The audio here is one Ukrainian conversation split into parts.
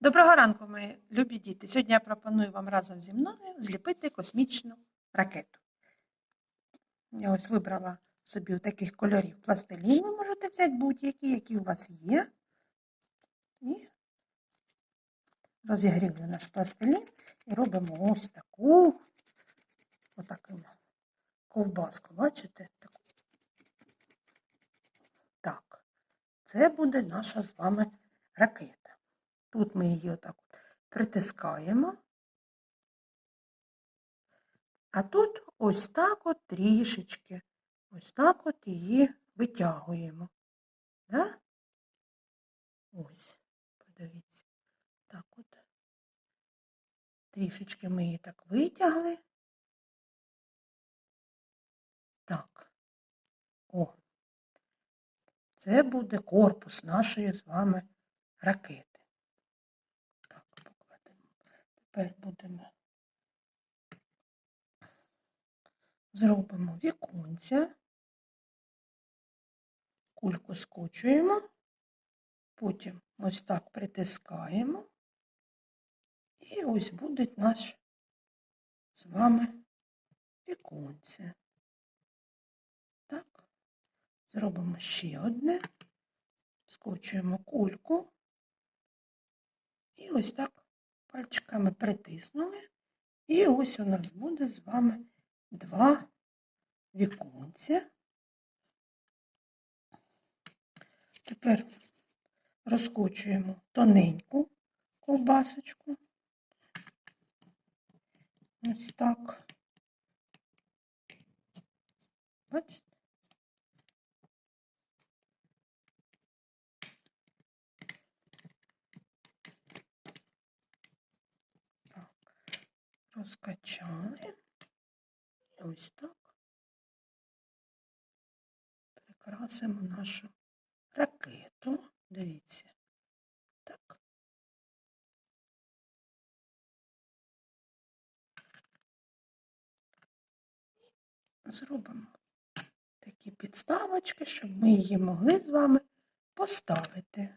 Доброго ранку, мої любі діти. Сьогодні я пропоную вам разом зі мною зліпити космічну ракету. Я ось вибрала собі у таких кольорів пластилін. Ви можете взяти будь-які, які у вас є. І розігріли наш пластилін і робимо ось таку, отаку ковбаску. Бачите? Таку. Так, це буде наша з вами ракета. Тут ми її отак от притискаємо. А тут ось так от трішечки, ось так от її витягуємо. Да? Ось, подивіться. Так от. Трішечки ми її так витягли. Так. О. Це буде корпус нашої з вами ракети. Тепер будемо зробимо віконця, кульку скочуємо, потім ось так притискаємо, і ось буде наш з вами віконце. Так, зробимо ще одне, скочуємо кульку. І ось так пальчиками притиснули. І ось у нас буде з вами два віконця. Тепер розкочуємо тоненьку ковбасочку. Ось так. Бачите? Розкачали. І ось так прикрасимо нашу ракету. Дивіться. Так. І зробимо такі підставочки, щоб ми її могли з вами поставити.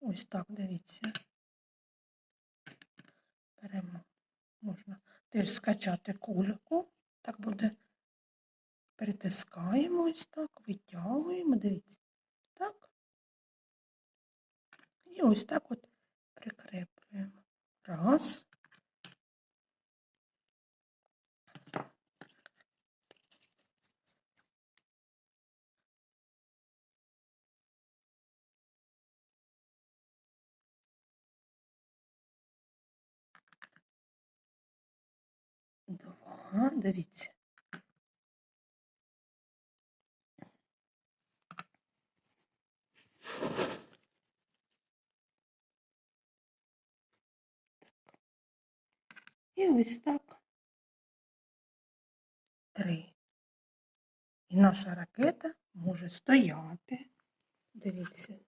Ось так, дивіться. Беремо, можна теж скачати кульку. Так буде. Притискаємо ось так, витягуємо, дивіться. Так. І ось так от прикреплюємо. Раз. Два, дивіться. І ось так три. І наша ракета може стояти. Дивіться.